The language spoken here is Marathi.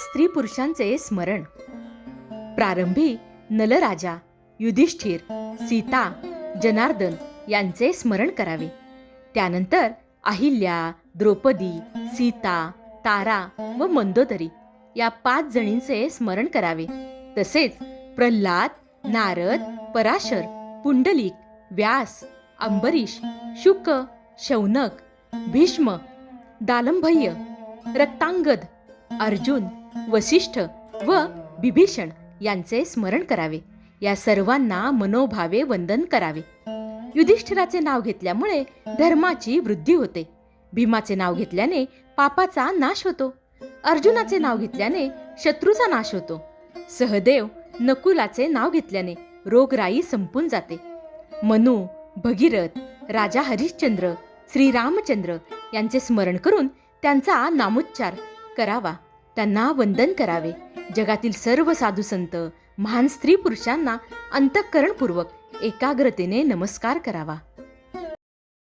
स्त्री पुरुषांचे स्मरण. प्रारंभी नलराजा युधिष्ठिर सीता जनार्दन यांचे स्मरण करावे. त्यानंतर अहिल्या द्रौपदी सीता तारा व मंदोदरी या पाच जणींचे स्मरण करावे. तसेच प्रल्हाद नारद पराशर पुंडलिक व्यास अंबरीश शुक शौनक भीष्म दालंभय्य रक्तांगद अर्जुन वसिष्ठ व बिभीषण यांचे स्मरण करावे. या सर्वांना मनोभावे वंदन करावे. युधिष्ठिराचे नाव घेतल्यामुळे धर्माची वृद्धी होते. भीमाचे नाव घेतल्याने पापाचा नाश होतो. अर्जुनाचे नाव घेतल्याने शत्रूचा नाश होतो. सहदेव नकुलाचे नाव घेतल्याने रोगराई संपून जाते. मनु भगीरथ राजा हरिश्चंद्र श्रीरामचंद्र यांचे स्मरण करून त्यांचा नामोच्चार करावा. त्यांना वंदन करावे. जगातील सर्व साधू संत महान स्त्री पुरुषांना अंतःकरणपूर्वक एकाग्रतेने नमस्कार करावा.